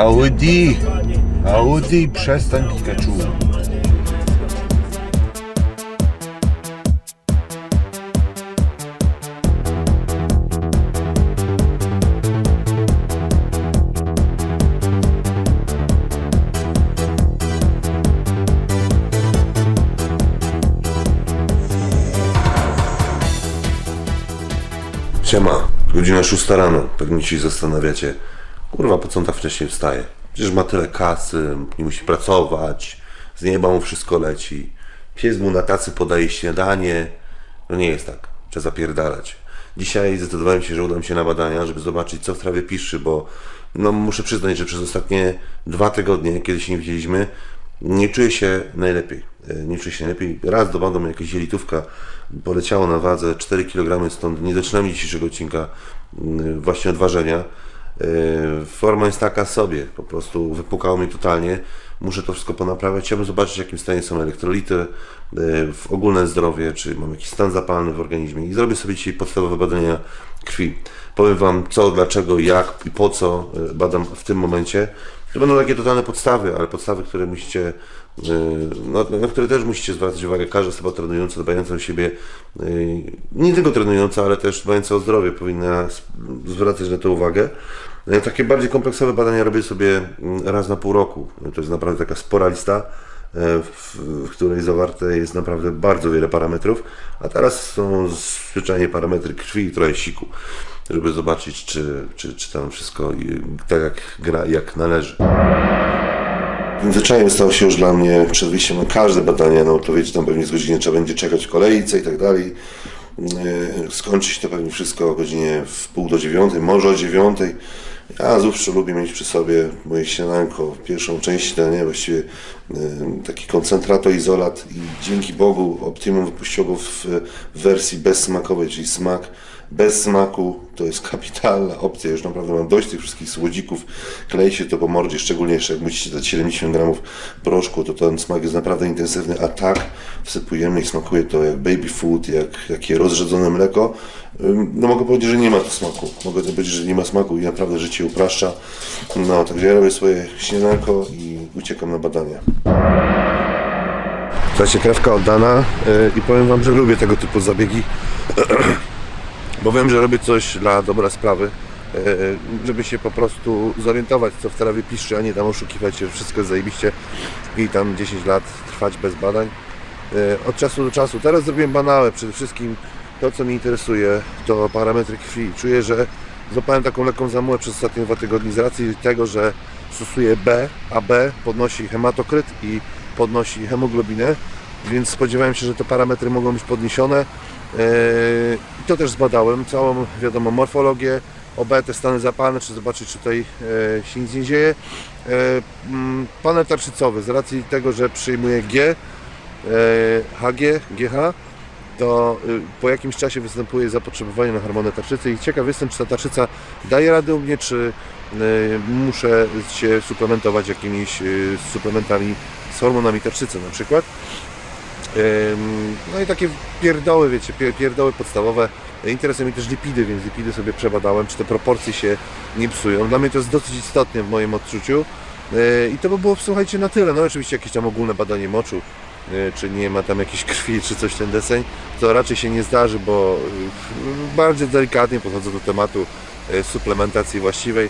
Audi! Audi, przestań Pikachu. Siema, godzina 6 rano. Pewnie się zastanawiacie, kurwa, po co on tak wcześniej wstaje? Przecież ma tyle kasy, nie musi pracować, z nieba mu wszystko leci. Pies mu na tacy podaje śniadanie. No nie jest tak, trzeba zapierdalać. Dzisiaj zdecydowałem się, że udam się na badania, żeby zobaczyć, co w trawie piszczy, bo no, muszę przyznać, że przez ostatnie dwa tygodnie, kiedy się nie widzieliśmy, nie czuję się najlepiej. E, Nie czuję się najlepiej. Raz dopadła mnie jakaś zielitówka, poleciało na wadze 4 kg, stąd nie zaczynamy dzisiejszego odcinka mm, właśnie od ważenia. E, Forma jest taka sobie, po prostu wypukało mnie totalnie. Muszę to wszystko ponaprawiać. Chciałbym zobaczyć, w jakim stanie są elektrolity, e, w ogólne zdrowie, czy mam jakiś stan zapalny w organizmie. I zrobię sobie dzisiaj podstawowe badania krwi. Powiem Wam co, dlaczego, jak i po co e, badam w tym momencie. To będą takie totalne podstawy, ale podstawy, które musicie, yy, no, na które też musicie zwracać uwagę. Każda osoba trenująca, dbająca o siebie, yy, nie tylko trenująca, ale też dbająca o zdrowie, powinna zwracać na to uwagę. Yy, Takie bardziej kompleksowe badania robię sobie mm, raz na pół roku. To jest naprawdę taka spora lista, yy, w, której zawarte jest naprawdę bardzo wiele parametrów, a teraz są zwyczajnie parametry krwi i trochę siku żeby zobaczyć, czy, czy, czy tam wszystko tak jak gra, jak należy. Zwyczajem stało się już dla mnie przed wyjściem na każde badanie, no to wiecie, tam pewnie z godziny trzeba będzie czekać w kolejce i tak dalej. Yy, Skończyć to pewnie wszystko o godzinie w pół do dziewiątej, może o dziewiątej. Ja zawsze lubię mieć przy sobie moje śniadanko, pierwszą część dnia, właściwie yy, taki koncentrato izolat i dzięki Bogu Optimum wypuściło go w wersji bezsmakowej, czyli smak bez smaku to jest kapitalna opcja. Już naprawdę mam dość tych wszystkich słodzików. Klei się to po mordzie, szczególnie jeszcze jak musicie dać 70 gramów proszku, to ten smak jest naprawdę intensywny, a tak wsypujemy i smakuje to jak baby food, jak takie rozrzedzone mleko. No mogę powiedzieć, że nie ma to smaku. Mogę powiedzieć, że nie ma smaku i naprawdę życie upraszcza. No, także ja robię swoje śniadanko i uciekam na badania. Słuchajcie, krewka oddana yy, i powiem Wam, że lubię tego typu zabiegi. bo wiem, że robię coś dla dobra sprawy, e, żeby się po prostu zorientować, co w trawie piszczy, a nie tam oszukiwać się, że wszystko jest zajebiście i tam 10 lat trwać bez badań. E, Od czasu do czasu. Teraz zrobiłem banałe. Przede wszystkim to, co mnie interesuje, to parametry krwi. Czuję, że złapałem taką lekką zamułę przez ostatnie dwa tygodnie z racji tego, że stosuję B, a B podnosi hematokryt i podnosi hemoglobinę, więc spodziewałem się, że te parametry mogą być podniesione. Eee, I to też zbadałem, całą, wiadomo, morfologię, OB, te stany zapalne, czy zobaczyć, czy tutaj e, się nic nie dzieje. E, mm, panel tarczycowy, z racji tego, że przyjmuję G, e, HG, GH, to y, po jakimś czasie występuje zapotrzebowanie na hormony tarczycy i ciekaw jestem, czy ta tarczyca daje radę u mnie, czy y, muszę się suplementować jakimiś y, suplementami z hormonami tarczycy na przykład. No i takie pierdoły, wiecie, pier- pierdoły podstawowe. Interesują mnie też lipidy, więc lipidy sobie przebadałem, czy te proporcje się nie psują. Dla mnie to jest dosyć istotne w moim odczuciu. Yy, I to by było, słuchajcie, na tyle. No oczywiście jakieś tam ogólne badanie moczu, yy, czy nie ma tam jakiejś krwi, czy coś ten deseń, to raczej się nie zdarzy, bo yy, bardziej delikatnie podchodzę do tematu suplementacji właściwej.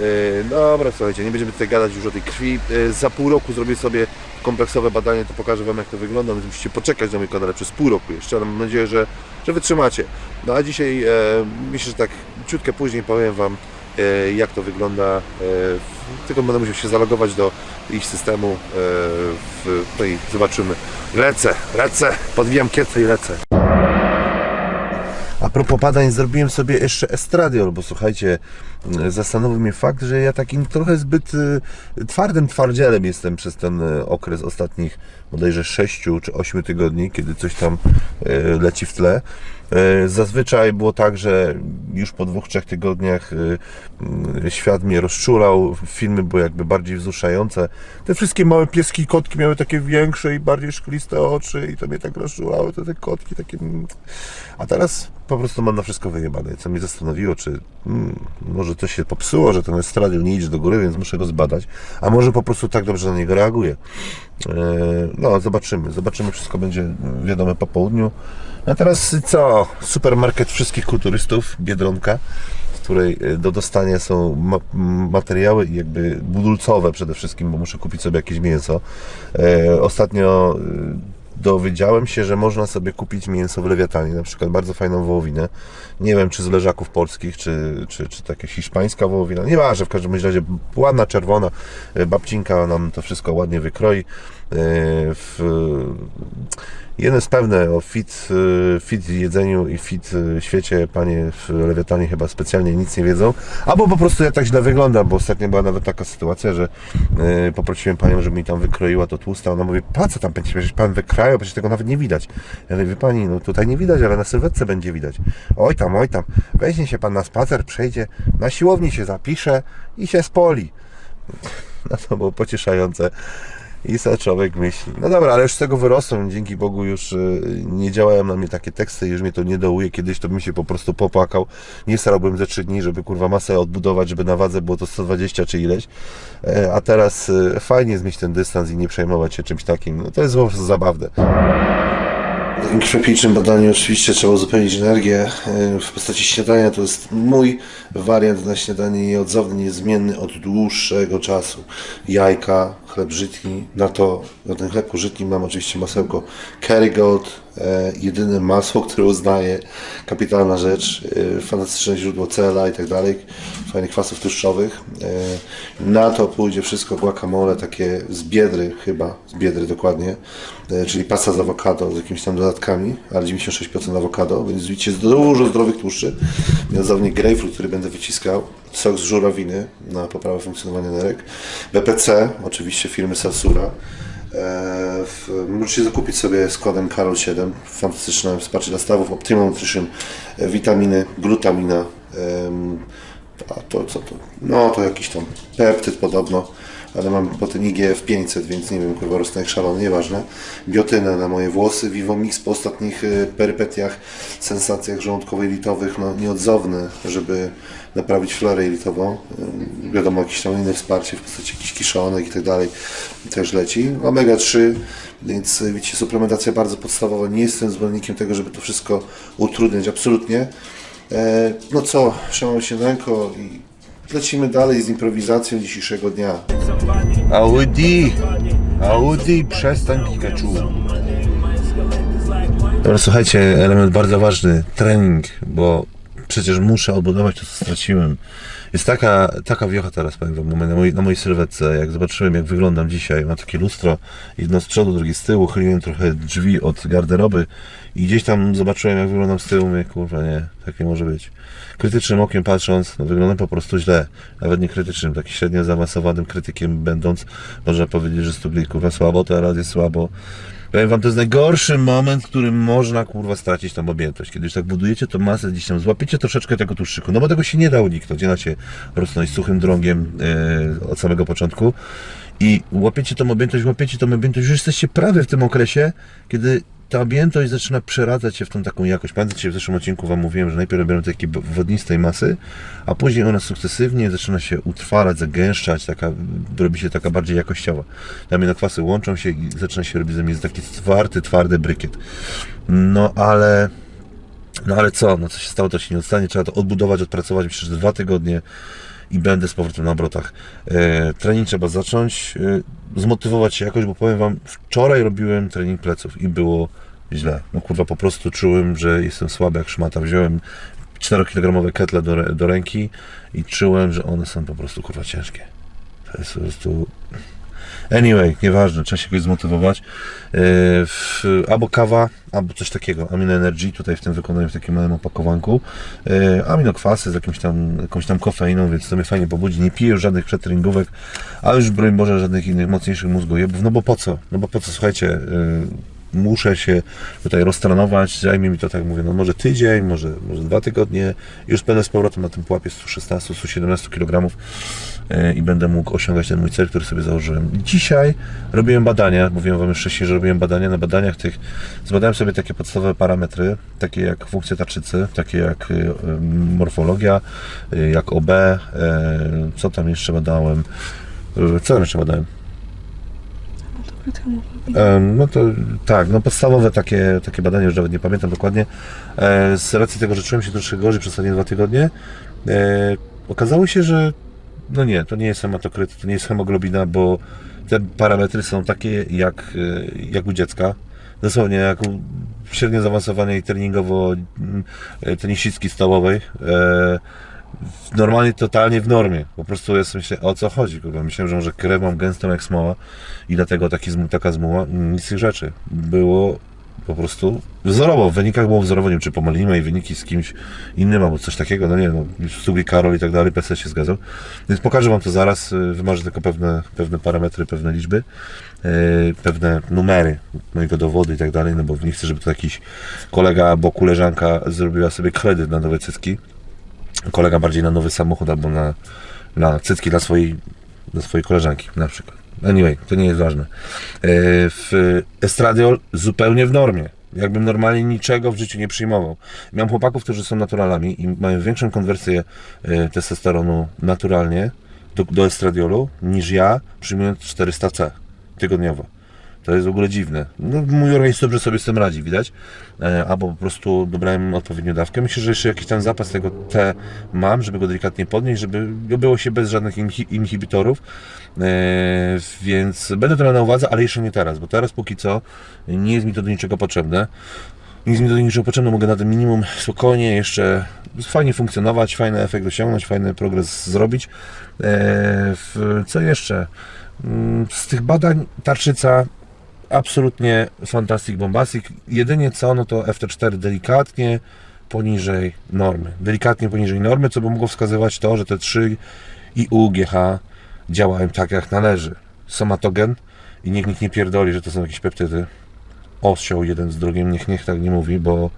Yy, Dobra, słuchajcie, nie będziemy tutaj gadać już o tej krwi. Yy, Za pół roku zrobię sobie kompleksowe badanie, to pokażę Wam jak to wygląda, więc musicie poczekać na mój kanale przez pół roku jeszcze, ale mam nadzieję, że, że wytrzymacie. No a dzisiaj e, myślę, że tak ciutkę później powiem Wam e, jak to wygląda, e, tylko będę musiał się zalogować do ich systemu e, w, no i zobaczymy. Lecę, lecę, podwijam kiecę i lecę. A propos badań, zrobiłem sobie jeszcze estradiol, bo słuchajcie, mm, zastanowił mnie fakt, że ja takim trochę zbyt y, twardym twardzielem jestem przez ten y, okres ostatnich bodajże 6 czy 8 tygodni, kiedy coś tam leci w tle. Zazwyczaj było tak, że już po dwóch, trzech tygodniach świat mnie rozczulał, filmy były jakby bardziej wzruszające. Te wszystkie małe pieski kotki miały takie większe i bardziej szkliste oczy i to mnie tak rozczulało, te, te kotki takie... mm. A teraz po prostu mam na wszystko wyjebane. Co mnie zastanowiło, czy mm, może to się popsuło, że ten estradiol nie idzie do góry, więc muszę go zbadać. A może po prostu tak dobrze na niego reaguje. E, No, zobaczymy. Zobaczymy, wszystko będzie wiadome po południu. A teraz co? Supermarket wszystkich kulturystów, Biedronka, w której e, do dostania są ma materiały jakby budulcowe przede wszystkim, bo muszę kupić sobie jakieś mięso. E, Ostatnio e, dowiedziałem się, że można sobie kupić mięso w Lewiatanie, na przykład bardzo fajną wołowinę. Nie wiem, czy z leżaków polskich, czy, czy, czy taka hiszpańska wołowina. Nieważne, w każdym razie ładna, czerwona. E, Babcinka nam to wszystko ładnie wykroi. E, W, jedno jest pewne, o fit, e, fit jedzeniu i fit e, świecie panie w Lewiatanie chyba specjalnie nic nie wiedzą. Albo po prostu ja tak źle wyglądam, bo ostatnio była nawet taka sytuacja, że poprosiłem panią, żeby mi tam wykroiła to tłuste. Ona mówi, po co tam będzie? Przecież pan wykrajał, przecież tego nawet nie widać. Ja mówię, wie pani, no tutaj nie widać, ale na sylwetce będzie widać. Oj tam, oj tam, weźmie się pan na spacer, przejdzie, na siłowni się zapisze i się spoli. No to było pocieszające. I co człowiek myśli. No dobra, ale już z tego wyrosłem. Dzięki Bogu już y, nie działają na mnie takie teksty, już mnie to nie dołuje. Kiedyś to bym się po prostu popłakał. Nie starałbym ze trzy dni, żeby kurwa masę odbudować, żeby na wadze było to 120 czy ileś. E, A teraz y, fajnie jest mieć ten dystans i nie przejmować się czymś takim. No to jest po prostu zabawne. Krwiopijczym badaniu oczywiście trzeba uzupełnić energię e, w postaci śniadania. To jest mój wariant na śniadanie nieodzowny, niezmienny od dłuższego czasu. Jajka, chleb żytni. Na to, na ten chleb żytni mam oczywiście masełko Kerrygold, e, jedyne masło, które uznaję, kapitalna rzecz, e, fantastyczne źródło cela i tak dalej, fajnych kwasów tłuszczowych. Na to pójdzie wszystko guacamole, takie z biedry chyba, z biedry dokładnie, czyli pasta z awokado z jakimiś tam dodatkami, ale 96% awokado, więc widzicie dużo zdrowych tłuszczy. Mianowicie grejpfrut, który będę wyciskał, sok z żurawiny na poprawę funkcjonowania nerek, BPC, oczywiście firmy Salsura, E, w, możecie zakupić sobie z kodem Karol7 fantastyczne wsparcie dla stawów Optimum Nutrition, e, witaminy, glutamina a to co to? No to jakiś tam peptyd podobno ale mam potem IGF 500, więc nie wiem, kurwa rosnę jak szalony, nieważne. Biotynę na moje włosy, Vivomix po ostatnich e, perypetiach, sensacjach żołądkowo-jelitowych, no nieodzowne, żeby naprawić florę jelitową. Ym, Wiadomo, jakieś tam inne wsparcie w postaci jakichś kiszonek i tak dalej też leci. Omega 3, więc e, widzicie, suplementacja bardzo podstawowa. Nie jestem zwolennikiem tego, żeby to wszystko utrudniać, absolutnie. E, No co, szanowni śniadanko i lecimy dalej z improwizacją dzisiejszego dnia. Audi! Audi, przestań Pikachu. Dobra, słuchajcie, element bardzo ważny, trening, bo przecież muszę odbudować to, co straciłem. Jest taka, taka wiocha teraz, powiem wam, na mojej, na mojej sylwetce, jak zobaczyłem, jak wyglądam dzisiaj, mam takie lustro, jedno z przodu, drugie z tyłu, chyliłem trochę drzwi od garderoby i gdzieś tam zobaczyłem, jak wyglądam z tyłu, mówię, kurwa, nie, tak nie może być. Krytycznym okiem patrząc, no wyglądam po prostu źle, nawet nie krytycznym, taki średnio zaawansowanym krytykiem będąc, można powiedzieć, że stugli, kurwa, słabo, teraz jest słabo, Powiem wam, to jest najgorszy moment, w którym można kurwa stracić tam objętość. Kiedy już tak budujecie to masę, gdzieś tam złapiecie troszeczkę tego tłuszczyku. No bo tego się nie da uniknąć. Się rosnąć suchym drągiem e, od samego początku. I łapiecie tą objętość, łapiecie tą objętość, już jesteście prawie w tym okresie, kiedy ta objętość zaczyna przeradzać się w tą taką jakość. Pamiętacie, w zeszłym odcinku Wam mówiłem, że najpierw robią takiej wodnistej masy, a później ona sukcesywnie zaczyna się utrwalać, zagęszczać, taka, robi się taka bardziej jakościowa. Aminokwasy łączą się i zaczyna się robić ze mnie taki twardy, twardy brykiet. No ale... No ale co? No co się stało, to się nie odstanie. Trzeba to odbudować, odpracować. Myślę, że dwa tygodnie i będę z powrotem na obrotach. E, trening trzeba zacząć, e, zmotywować się jakoś, bo powiem Wam, wczoraj robiłem trening pleców i było źle. No kurwa, po prostu czułem, że jestem słaby jak szmata. Wziąłem 4-kilogramowe ketle do, do ręki i czułem, że one są po prostu kurwa ciężkie. To jest po prostu... Anyway, nieważne, trzeba się jakoś zmotywować. W, albo kawa, albo coś takiego. Amino Energy, tutaj w tym wykonaniu w takim małym opakowanku. Yy, aminokwasy z jakimś tam, jakąś tam kofeiną, więc to mnie fajnie pobudzi. Nie piję już żadnych przetrenningowych, a już broń Boże żadnych innych mocniejszych mózgojebów. No bo po co? No bo po co, słuchajcie, yy, muszę się tutaj roztrenować, zajmie mi to, tak mówię, no może tydzień, może, może dwa tygodnie, już będę z powrotem na tym pułapie 116-117 kg, e, i będę mógł osiągać ten mój cel, który sobie założyłem. Dzisiaj robiłem badania, mówiłem Wam już wcześniej, że robiłem badania. Na badaniach tych zbadałem sobie takie podstawowe parametry, takie jak funkcja tarczycy, takie jak y, y, morfologia, y, jak OB, co tam jeszcze badałem, co tam jeszcze badałem? No to tak, no podstawowe takie, takie badania, już nawet nie pamiętam dokładnie. E, Z racji tego, że czułem się troszkę gorzej przez ostatnie dwa tygodnie, e, okazało się, że no nie, to nie jest hematokryt, to nie jest hemoglobina, bo te parametry są takie jak, e, jak u dziecka. Dosłownie jak u średnio zaawansowanej treningowo mm, e, tenisistki stołowej. E, normalnie totalnie w normie. Po prostu jest myślę, o co chodzi, kurwa. Myślałem, że krew mam gęstą jak smoła i dlatego taki taka zmuła. Nic z tych rzeczy. Było po prostu wzorowo. W wynikach było wzorowanie, czy pomylimy jej wyniki z kimś innym albo coś takiego. No nie no, Sugi Karol i tak dalej, PC się zgadzał. Więc pokażę Wam to zaraz. y, Wymarzę tylko pewne, pewne parametry, pewne liczby, yy, pewne numery mojego dowodu i tak dalej, no bo nie chcę, żeby to jakiś kolega albo koleżanka zrobiła sobie kredyt na nowe cycki kolega bardziej na nowy samochód albo na, na cycki dla swojej, dla swojej koleżanki na przykład. Anyway, to nie jest ważne. E, W estradiol zupełnie w normie. Jakbym normalnie niczego w życiu nie przyjmował. Miałem chłopaków, którzy są naturalami i mają większą konwersję e, testosteronu naturalnie do, do estradiolu niż ja przyjmując 400C tygodniowo. To jest w ogóle dziwne. No, mój organizm dobrze sobie z tym radzi, widać. E, albo po prostu dobrałem odpowiednią dawkę. Myślę, że jeszcze jakiś tam zapas tego T mam, żeby go delikatnie podnieść, żeby było się bez żadnych inhi- inhibitorów. E, więc będę to miał na uwadze, ale jeszcze nie teraz, bo teraz póki co nie jest mi to do niczego potrzebne. Nie jest mi do niczego potrzebne, mogę na tym minimum spokojnie jeszcze fajnie funkcjonować, fajny efekt osiągnąć, fajny progres zrobić. E, co jeszcze? Mm, Z tych badań tarczyca absolutnie fantastic bombastic. Jedynie co, no to FT4 delikatnie poniżej normy. Delikatnie poniżej normy, co by mogło wskazywać to, że te 3 i UGH działają tak jak należy. Somatogen i niech nikt nie pierdoli, że to są jakieś peptydy. Osioł jeden z drugim, niech niech tak nie mówi, bo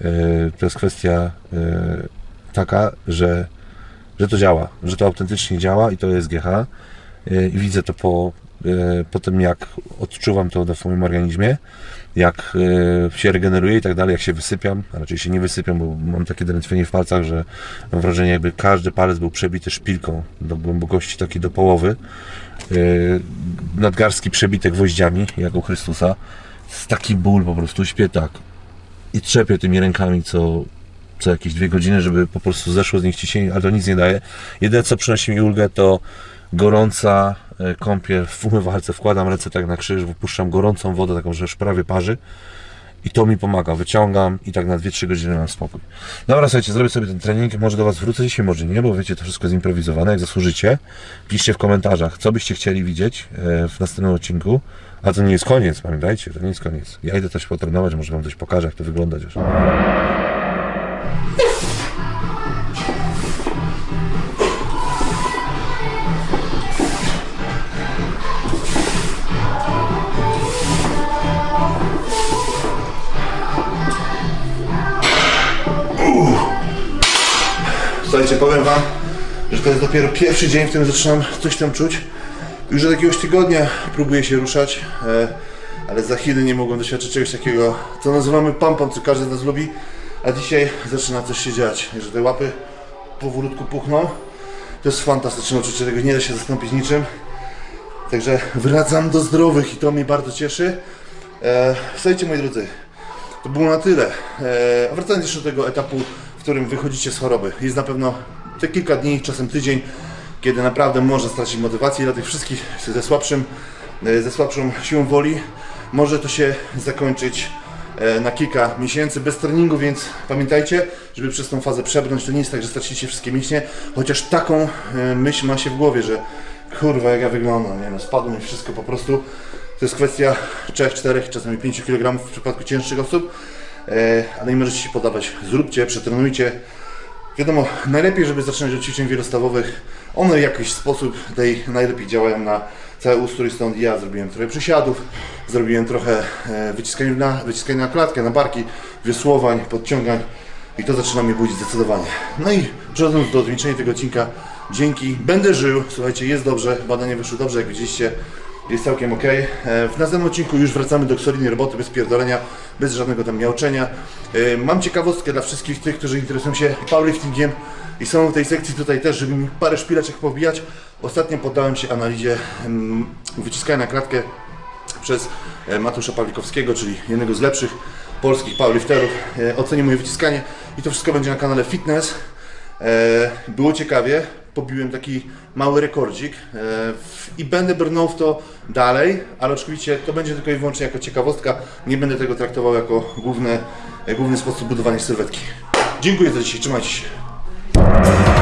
yy, to jest kwestia yy, taka, że, że to działa, że to autentycznie działa i to jest GH. Yy, I widzę to po, po tym, jak odczuwam to w moim organizmie, jak yy, się regeneruję i tak dalej, jak się wysypiam, a raczej się nie wysypiam, bo mam takie drętwienie w palcach, że mam wrażenie, jakby każdy palec był przebity szpilką do głębokości takiej do połowy. Yy, nadgarstki przebite gwoździami, jak u Chrystusa. Jest taki ból po prostu, śpię tak. I trzepię tymi rękami co, co jakieś dwie godziny, żeby po prostu zeszło z nich ciśnienie, ale to nic nie daje. Jedyne co przynosi mi ulgę to gorąca e, kąpiel w umywalce, wkładam ręce tak na krzyż, wypuszczam gorącą wodę, taką, że już prawie parzy i to mi pomaga, wyciągam i tak na 2-3 godziny mam spokój. Dobra, słuchajcie, zrobię sobie ten trening, może do Was wrócę dzisiaj, może nie, bo wiecie, to wszystko jest improwizowane, jak zasłużycie. Piszcie w komentarzach, co byście chcieli widzieć e, w następnym odcinku, a to nie jest koniec, pamiętajcie, to nie jest koniec. Ja idę też potrenować, może Wam coś pokażę, jak to wygląda już. Powiem Wam, że to jest dopiero pierwszy dzień, w którym zaczynam coś tam czuć. Już od jakiegoś tygodnia próbuję się ruszać, e, ale za chwilę nie mogłem doświadczyć czegoś takiego, co nazywamy pampą, co każdy z nas lubi. A dzisiaj zaczyna coś się dziać, że te łapy powolutku puchną. To jest fantastyczne uczucie, tego nie da się zastąpić niczym. Także wracam do zdrowych i to mnie bardzo cieszy. E, słuchajcie moi drodzy, to było na tyle. E, wracając jeszcze do tego etapu, którym wychodzicie z choroby. Jest na pewno te kilka dni, czasem tydzień, kiedy naprawdę można stracić motywację dla tych wszystkich ze, słabszym, e, ze słabszą siłą woli może to się zakończyć e, na kilka miesięcy bez treningu, więc pamiętajcie, żeby przez tą fazę przebrnąć, to nie jest tak, że stracicie wszystkie mięśnie, chociaż taką e, myśl ma się w głowie, że kurwa jak ja wyglądam, nie no, spadło mi wszystko po prostu. To jest kwestia 3, 4, czasami 5 kg w przypadku cięższych osób, ale nie możecie się podawać. Zróbcie, przetrenujcie. Wiadomo, najlepiej, żeby zaczynać od ćwiczeń wielostawowych. One w jakiś sposób tutaj najlepiej działają na cały ustrój, stąd ja zrobiłem trochę przysiadów, zrobiłem trochę e, wyciskania na, wyciskania na klatkę, na barki, wiosłowań, podciągań i to zaczyna mnie budzić zdecydowanie. No i przechodząc do zwieńczenia tego odcinka, Dzięki. Będę żył. Słuchajcie, jest dobrze. Badania wyszły dobrze, jak widzieliście. Jest całkiem ok. E, W następnym odcinku już wracamy do solidnej roboty, bez pierdolenia, bez żadnego tam miauczenia. E, Mam ciekawostkę dla wszystkich tych, którzy interesują się powerliftingiem i są w tej sekcji tutaj też, żeby mi parę szpileczek pobijać. Ostatnio poddałem się analizie wyciskania na przez e, Matusza Pawlikowskiego, czyli jednego z lepszych polskich powerlifterów. Ocenię moje wyciskanie i to wszystko będzie na kanale Fitness. Było ciekawie, pobiłem taki mały rekordzik e, i będę brnął w to dalej, ale oczywiście to będzie tylko i wyłącznie jako ciekawostka. Nie będę tego traktował jako główne, e, główny sposób budowania sylwetki. Dziękuję za dzisiaj, trzymajcie się.